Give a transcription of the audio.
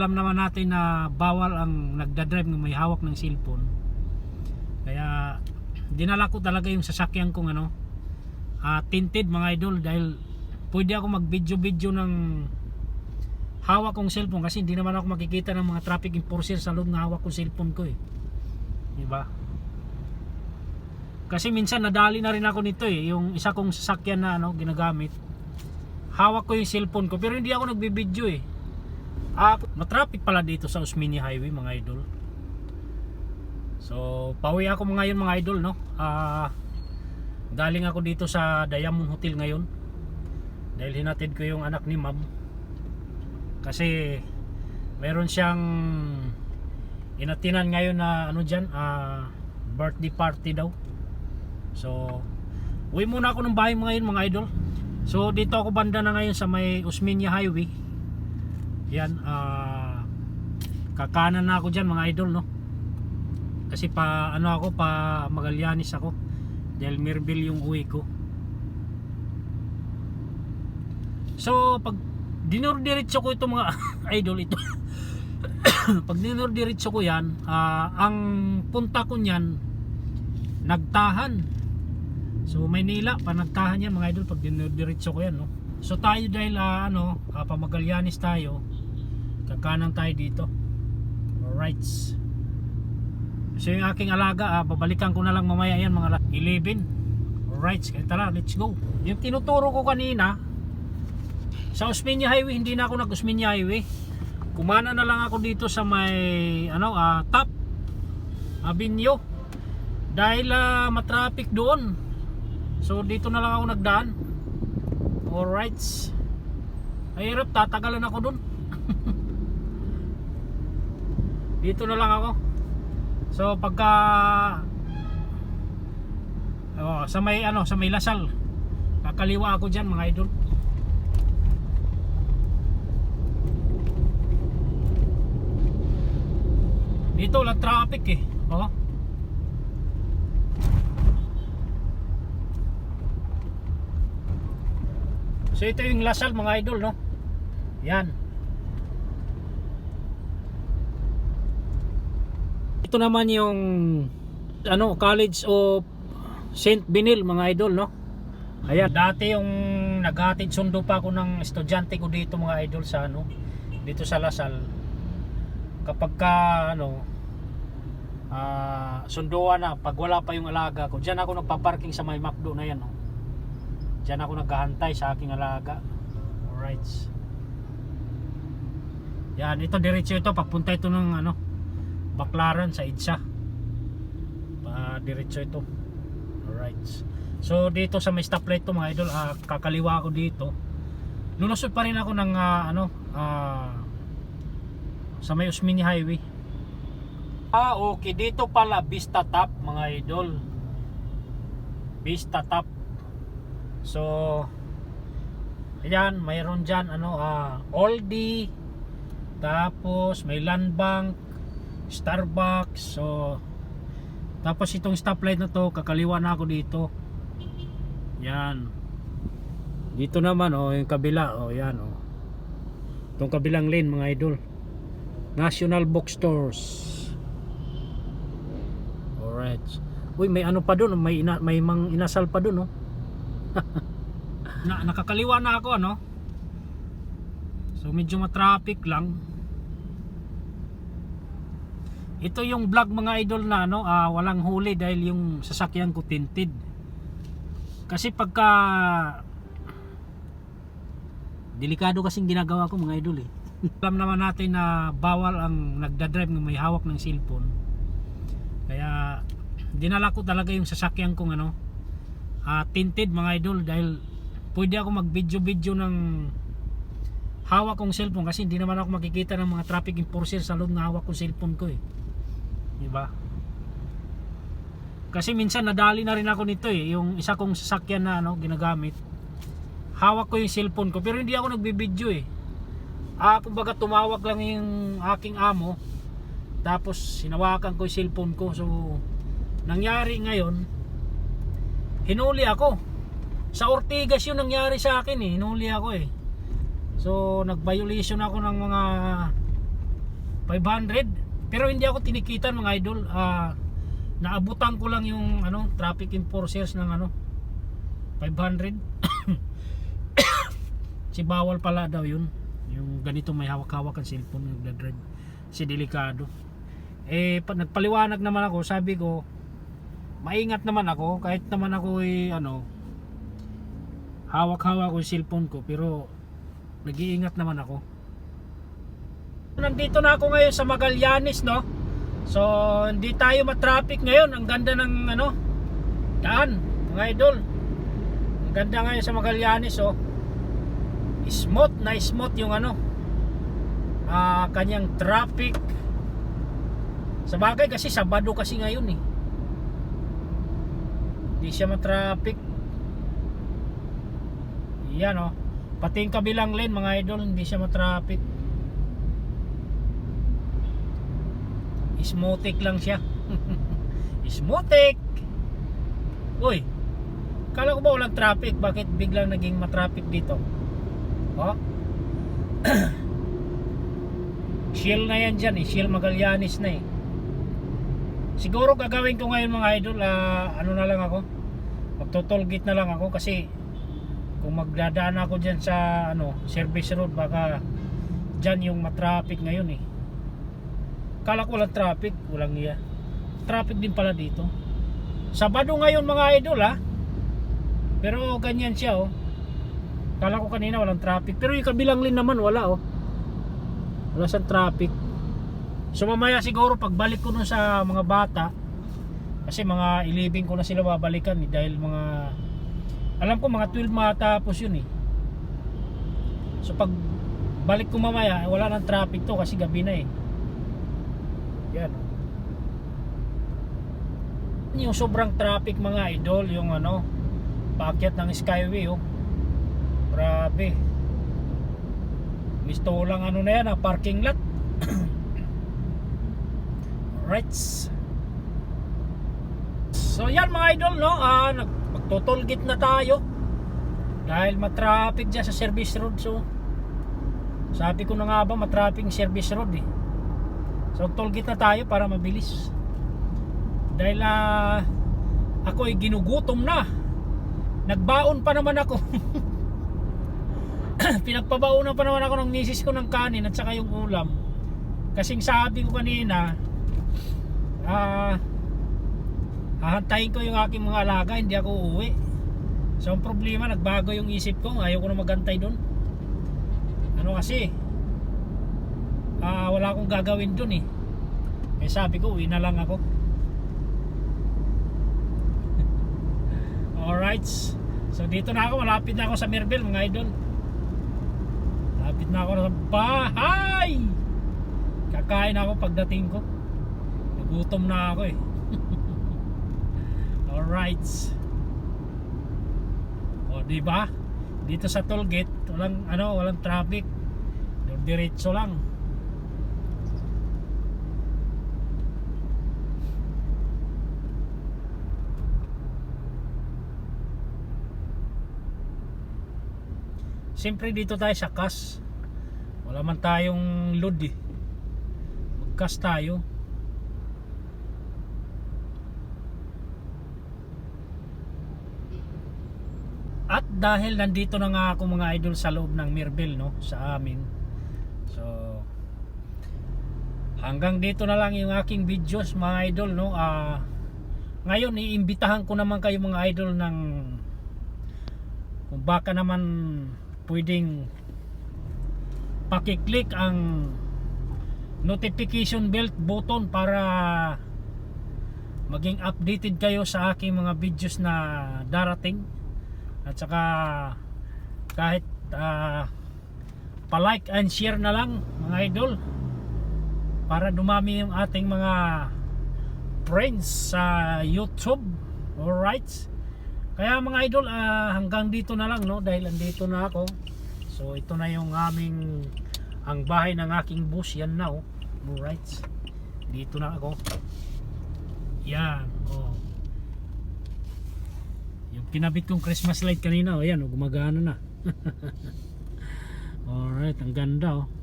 Alam naman natin na bawal ang nagdadrive ng may hawak ng cellphone. Kaya dinala ko talaga yung sasakyan kong ano, ah, tinted mga idol dahil pwede ako mag-video-video ng hawak kong cellphone kasi hindi naman ako makikita ng mga traffic enforcer sa loob ng hawak kong cellphone ko eh. Diba? Kasi minsan nadali na rin ako nito eh, yung isa kong sasakyan na ano, ginagamit. Hawak ko yung cellphone ko pero hindi ako nagbibideo eh. Ah, matraffic pala dito sa Osmeña Highway mga idol. So, pauwi ako ngayon mga idol, no? Ah, galing ako dito sa Diamond Hotel ngayon. Dahil hinatid ko yung anak ni ma'am. Kasi meron siyang inatinan ngayon na ano diyan, ah, birthday party daw. So, uwi muna ako ng bahay mga ngayon mga idol. So, dito ako banda na ngayon sa may Osmeña Highway. Yan, ah kakanan na ako dyan mga idol, no? Kasi pa, ano ako, pa Magallanes ako. Dahil Mirville yung uwi ko. So, pag dinurdiretso ko ito mga idol ito. pag dinurdiretso ko yan, ah, ang punta ko niyan, nagtahan. So, Maynila, pa nagtahan yan mga idol pag dinurdiretso ko yan, no? So tayo dahil ah, ano, uh, pamagalyanis tayo, kakanan tayo dito. Alright. So yung aking alaga, ah, babalikan ko na lang mamaya yan mga la- 11. Alright, kaya tara, let's go. Yung tinuturo ko kanina, sa Osmeña Highway, hindi na ako nag-Osmeña Highway. Kumana na lang ako dito sa may, ano, ah, top, Abinyo. Dahil ah, matraffic doon. So dito na lang ako nagdaan. Alright. Ay, hirap, tatagalan ako dun. Dito na lang ako. So, pagka oh, sa may ano, sa may Lasal. Kakaliwa ako diyan, mga idol. Dito wala traffic eh. Oh. So ito yung Lasal mga idol no. Yan. Ito naman yung ano College of St. Benil mga idol no. Ayan, dati yung naghatid sundo pa ako ng estudyante ko dito mga idol sa ano, dito sa Lasal. Kapag ka ano ah sunduan na pag wala pa yung alaga ko, diyan ako nagpa-parking sa may McDo na yan no. Diyan ako naghahantay sa aking alaga. Alright. Yan, ito diretso ito. Papunta ito ng ano, Baklaran sa Idsa. Pa diretso ito. Alright. So dito sa may stoplight to mga idol, ah, kakaliwa ako dito. Lulusot pa rin ako ng ah, ano, ah, sa may Usmini Highway. Ah, okay. Dito pala Vista Top mga idol. Vista Top. So Ayan, mayroon dyan ano, ah, Aldi tapos may Land Bank Starbucks so tapos itong stoplight na to kakaliwa na ako dito. Yan. Dito naman oh yung kabila oh yan oh. Itong kabilang lane mga idol. National Bookstores alright. Uy may ano pa doon may, ina, may mang inasal pa doon oh. Na, nakakaliwa na ako ano? So medyo matraffic lang ito yung vlog mga idol na ano ah, walang huli dahil yung sasakyan ko tinted. Kasi pagka delikado kasing ginagawa ko mga idol eh. Alam naman natin na bawal ang nagdadrive ng may hawak ng cellphone. Kaya dinala ko talaga yung sasakyan kong ano ah, tinted mga idol dahil pwede ako mag video video ng hawak kong cellphone kasi hindi naman ako makikita ng mga traffic enforcer sa loob ng hawak kong cellphone ko eh di ba kasi minsan nadali na rin ako nito eh. Yung isa kong sasakyan na ano ginagamit. Hawak ko yung cellphone ko pero hindi ako nagbibideo eh. Ah kumbaga tumawag lang yung aking amo. Tapos sinawakan ko yung cellphone ko. So nangyari ngayon hinuli ako. Sa Ortigas yun nangyari sa akin eh. Hinuli ako eh. So nag violation ako ng mga 500. Pero hindi ako tinikitan mga idol. Ah, naabutan ko lang yung ano, traffic enforcers ng ano 500. si bawal pala daw yun. Yung ganito may hawak-hawak ang cellphone yung nagdadrive. Si delikado. Eh, pa, nagpaliwanag naman ako, sabi ko, maingat naman ako, kahit naman ako eh, ano, hawak-hawak ko yung cellphone ko, pero nag-iingat naman ako. Nandito na ako ngayon sa Magallanes, no? So, hindi tayo matraffic ngayon. Ang ganda ng, ano, daan, mga idol. Ang ganda ngayon sa Magallanes, oh. Smooth na smooth yung ano, ah, kanyang traffic. Sa bagay kasi Sabado kasi ngayon eh. Hindi siya matraffic. Yan oh. Pati yung kabilang lane mga idol, hindi siya matraffic. Smotic lang siya. Smotic. Uy. Kala ko ba walang traffic? Bakit biglang naging matraffic dito? Oh. Shield na yan dyan eh. Shield Magallanes na eh. Siguro gagawin ko ngayon mga idol, ah, ano na lang ako. Magtotolgate na lang ako kasi kung magdadaan ako dyan sa ano, service road baka dyan yung matraffic ngayon eh. Kala ko walang traffic, walang iya. Traffic din pala dito. Sabado ngayon mga idol ha. Pero ganyan siya oh. Kala ko kanina walang traffic. Pero yung kabilang lane naman wala oh. Wala siyang traffic. So mamaya siguro pagbalik ko nun sa mga bata kasi mga 11 ko na sila babalikan eh, dahil mga alam ko mga 12 matapos yun eh. So pag balik ko mamaya wala nang traffic to kasi gabi na eh. Yan. Yung sobrang traffic mga idol, yung ano, paakyat ng Skyway oh. Grabe. Ko lang ano na yan, ah, parking lot. Rights. So yan mga idol no, ah nag magtotolgit na tayo. Dahil matraffic dyan sa service road so. Sabi ko na nga ba matraffic service road eh. So tollgate na tayo para mabilis. Dahil ah ako ay ginugutom na. Nagbaon pa naman ako. Pinagpabaunan pa naman ako ng misis ko ng kanin at saka yung ulam. Kasing sabi ko kanina, ah hahantayin ko yung aking mga alaga, hindi ako uuwi. So ang problema, nagbago yung isip ko, ayaw ko na magantay doon. Ano kasi, ah wala akong gagawin doon eh. Eh sabi ko, uwi na lang ako. Alright. So dito na ako, malapit na ako sa Mirabel mga idol. Malapit na ako sa bahay. Kakain ako pagdating ko. Nagutom na ako eh. Alright. O, di ba? Dito sa toll gate, walang ano, walang traffic. Diretso lang. Siyempre dito tayo sa kas. Wala man tayong load eh. Magkas tayo. At dahil nandito na nga ako mga idol sa loob ng Mirabel no, sa amin. So hanggang dito na lang yung aking videos mga idol no. Ah ngayon iimbitahan ko naman kayo mga idol ng kung baka naman pwedeng pakiclick ang notification bell button para maging updated kayo sa aking mga videos na darating. At saka kahit ah, pa-like and share na lang mga idol para dumami yung ating mga friends sa YouTube. Alright kaya mga idol ah, hanggang dito na lang no? Dahil andito na ako. So ito na yung aming ang bahay ng aking boss. Yan na oh. Alright dito na ako. Yan oh. Yung kinabit kong Christmas light kanina oh yan oh, gumagana na. Alright ang ganda oh